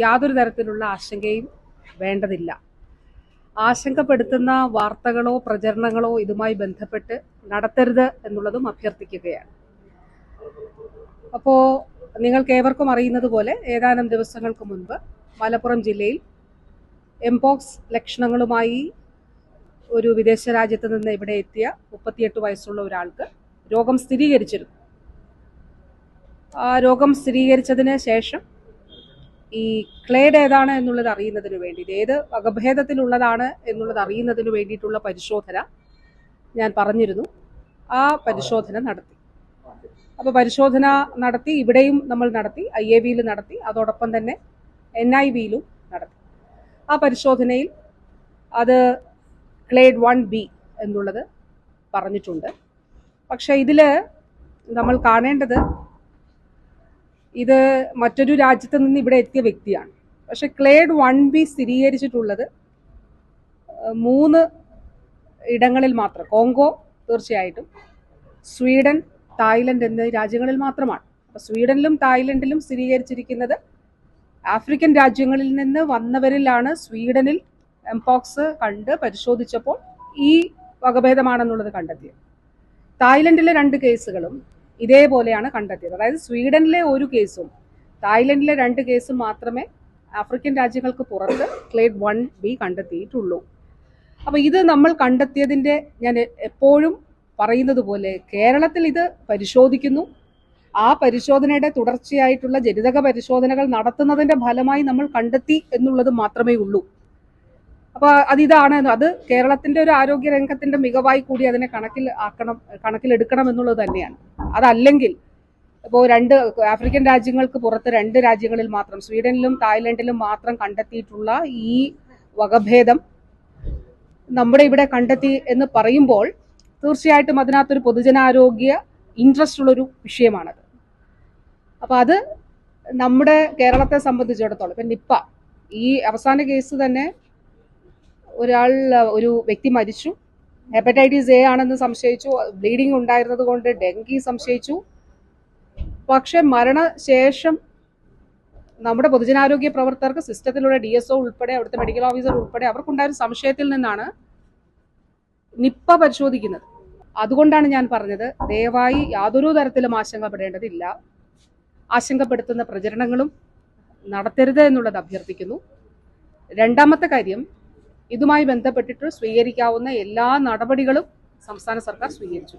യാതൊരു തരത്തിലുള്ള ആശങ്കയും വേണ്ടതില്ല. ആശങ്കപ്പെടുത്തുന്ന വാർത്തകളോ പ്രചരണങ്ങളോ ഇതുമായി ബന്ധപ്പെട്ട് നടത്തരുത് എന്നുള്ളതും അഭ്യർത്ഥിക്കുകയാണ്. അപ്പോൾ നിങ്ങൾക്ക് ഏവർക്കും അറിയുന്നത് പോലെ ഏതാനും ദിവസങ്ങൾക്ക് മുൻപ് മലപ്പുറം ജില്ലയിൽ എംപോക്സ് ലക്ഷണങ്ങളുമായി ഒരു വിദേശ രാജ്യത്ത് നിന്ന് ഇവിടെ എത്തിയ മുപ്പത്തിയെട്ട് വയസ്സുള്ള ഒരാൾക്ക് രോഗം സ്ഥിരീകരിച്ചിരുന്നു. ആ രോഗം സ്ഥിരീകരിച്ചതിന് ശേഷം ഈ ക്ലേഡ് ഏതാണ് എന്നുള്ളത് അറിയുന്നതിന് വേണ്ടി ഏത് വകഭേദത്തിലുള്ളതാണ് എന്നുള്ളത് അറിയുന്നതിന് വേണ്ടിയിട്ടുള്ള പരിശോധന ഞാൻ പറഞ്ഞിരുന്നു. ആ പരിശോധന നടത്തി. അപ്പോൾ പരിശോധന നടത്തി ഇവിടെയും നമ്മൾ നടത്തി ഐ എ വിയിൽ നടത്തി അതോടൊപ്പം തന്നെ എൻ ഐ വിയിലും നടത്തി. ആ പരിശോധനയിൽ അത് ക്ലേഡ് വൺ ബി എന്നുള്ളത് പറഞ്ഞിട്ടുണ്ട്. പക്ഷേ ഇതിൽ നമ്മൾ കാണേണ്ടത് ഇത് മറ്റൊരു രാജ്യത്ത് നിന്ന് ഇവിടെ എത്തിയ വ്യക്തിയാണ്. പക്ഷെ ക്ലേഡ് വൺ ബി സ്ഥിരീകരിച്ചിട്ടുള്ളത് മൂന്ന് ഇടങ്ങളിൽ മാത്രം. കോങ്കോ തീർച്ചയായിട്ടും സ്വീഡൻ തായ്ലൻഡ് എന്നീ രാജ്യങ്ങളിൽ മാത്രമാണ്. അപ്പോൾ സ്വീഡനിലും തായ്ലൻഡിലും സ്ഥിരീകരിച്ചിരിക്കുന്നത് ആഫ്രിക്കൻ രാജ്യങ്ങളിൽ നിന്ന് വന്നവരിലാണ് സ്വീഡനിൽ എംപോക്സ് കണ്ട് പരിശോധിച്ചപ്പോൾ ഈ വകഭേദമാണെന്നുള്ളത് കണ്ടെത്തിയത്. തായ്ലൻഡിലെ രണ്ട് കേസുകളും ഇതേപോലെയാണ് കണ്ടെത്തിയത്. അതായത് സ്വീഡനിലെ ഒരു കേസും തായ്ലൻഡിലെ രണ്ട് കേസും മാത്രമേ ആഫ്രിക്കൻ രാജ്യങ്ങൾക്ക് പുറത്ത് ക്ലേഡ് വൺ ബി കണ്ടെത്തിയിട്ടുള്ളൂ. അപ്പോൾ ഇത് നമ്മൾ കണ്ടെത്തിയതിന്റെ ഞാൻ എപ്പോഴും പറയുന്നത് പോലെ കേരളത്തിൽ ഇത് പരിശോധിക്കുന്നു. ആ പരിശോധനയുടെ തുടർച്ചയായിട്ടുള്ള ജനിതക പരിശോധനകൾ നടത്തുന്നതിന്റെ ഫലമായി നമ്മൾ കണ്ടെത്തി എന്നുള്ളത് മാത്രമേ ഉള്ളൂ. അപ്പൊ അതിതാണ് അത് കേരളത്തിന്റെ ഒരു ആരോഗ്യ രംഗത്തിന്റെ മികവായി കൂടി അതിനെ കണക്കിൽ ആക്കണം കണക്കിലെടുക്കണം എന്നുള്ളത് തന്നെയാണ്. അതല്ലെങ്കിൽ ഇപ്പോൾ രണ്ട് ആഫ്രിക്കൻ രാജ്യങ്ങൾക്ക് പുറത്ത് രണ്ട് രാജ്യങ്ങളിൽ മാത്രം സ്വീഡനിലും തായ്ലൻഡിലും മാത്രം കണ്ടെത്തിയിട്ടുള്ള ഈ വകഭേദം നമ്മുടെ ഇവിടെ കണ്ടെത്തി എന്ന് പറയുമ്പോൾ തീർച്ചയായിട്ടും അതിനകത്തൊരു പൊതുജനാരോഗ്യ ഇൻട്രസ്റ്റ് ഉള്ളൊരു വിഷയമാണത്. അപ്പോൾ അത് നമ്മുടെ കേരളത്തെ സംബന്ധിച്ചിടത്തോളം ഇപ്പം നിപ്പ ഈ അവസാന കേസ് തന്നെ ഒരാൾ ഒരു വ്യക്തി മരിച്ചു. ഹെപ്പറ്റൈറ്റിസ് എ ആണെന്ന് സംശയിച്ചു. ബ്ലീഡിംഗ് ഉണ്ടായിരുന്നത് കൊണ്ട് ഡെങ്കി സംശയിച്ചു. പക്ഷെ മരണശേഷം നമ്മുടെ പൊതുജനാരോഗ്യ പ്രവർത്തകർക്ക് സിസ്റ്റത്തിലുള്ള ഡി എസ് ഒ ഉൾപ്പെടെ അവിടുത്തെ മെഡിക്കൽ ഓഫീസർ ഉൾപ്പെടെ അവർക്കുണ്ടായ സംശയത്തിൽ നിന്നാണ് നിപ്പ പരിശോധിക്കുന്നത്. അതുകൊണ്ടാണ് ഞാൻ പറഞ്ഞത് ദയവായി യാതൊരു തരത്തിലും ആശങ്കപ്പെടേണ്ടതില്ല. ആശങ്കപ്പെടുത്തുന്ന പ്രചരണങ്ങളും നടത്തരുത് എന്നുള്ളത് അഭ്യർത്ഥിക്കുന്നു. രണ്ടാമത്തെ കാര്യം ഇതുമായി ബന്ധപ്പെട്ടിട്ട് സ്വീകരിക്കാവുന്ന എല്ലാ നടപടികളും സംസ്ഥാന സർക്കാർ സ്വീകരിച്ചു